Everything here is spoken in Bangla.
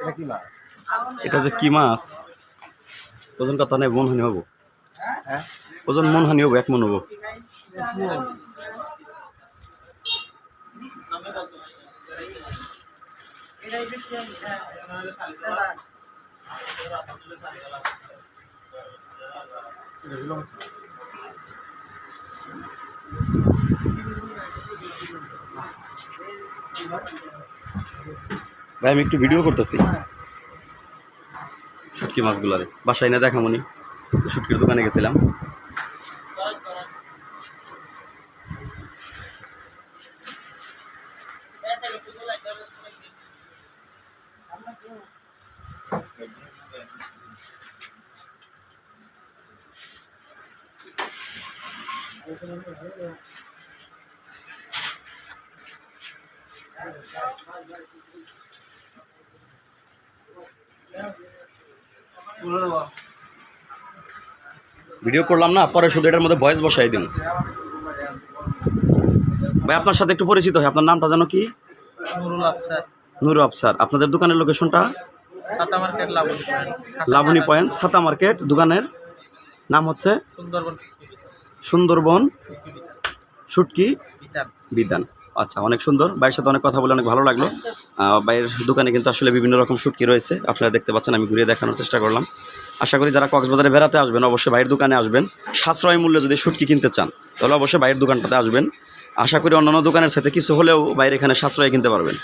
এটা এটা যে কি মাছ? ওজন কত নেই মন হানি হব। ওজন মন হানি হব এক মন হব। এটাই ভাই আমি একটু ভিডিও করতেছি। শুটকি মাছগুলারে বাসায় না দেখামনি। শুটকির দোকানে গেছিলাম। ভিডিও করলাম না পরে শুধু এটার মধ্যে ভয়েস বসাই দিন। ভাই আপনার সাথে একটু পরিচিত হয় আপনার নামটা জানো কি? নুরুল আফসার। নুরু আফসার। আপনাদের দোকানের লোকেশনটা সাতা market Labani Labani point Chhata market দোকানের নাম হচ্ছে? সুন্দরবন সুন্দরবন বিতান। বিধান আচ্ছা অনেক সুন্দর। ভাইয়ের সাথে অনেক কথা বলে অনেক ভালো লাগল। বাইরের দোকানে কিন্তু আসলে বিভিন্ন রকম শুটকি রয়েছে। আপনারা দেখতে পাচ্ছেন, আমি ঘুরিয়ে দেখানোর চেষ্টা করলাম। আশা করি যারা কক্সবাজারে বেড়াতে আসবেন, অবশ্যই ভাইয়ের দোকানে আসবেন। সাশ্রয় মূল্যে যদি শুটকি কিনতে চান, তাহলে অবশ্যই ভাইয়ের দোকানটাতে আসবেন। আশা করি অন্যান্য দোকানের সাথে কিছু হলেও বাইরে এখানে সাশ্রয় কিনতে পারবেন।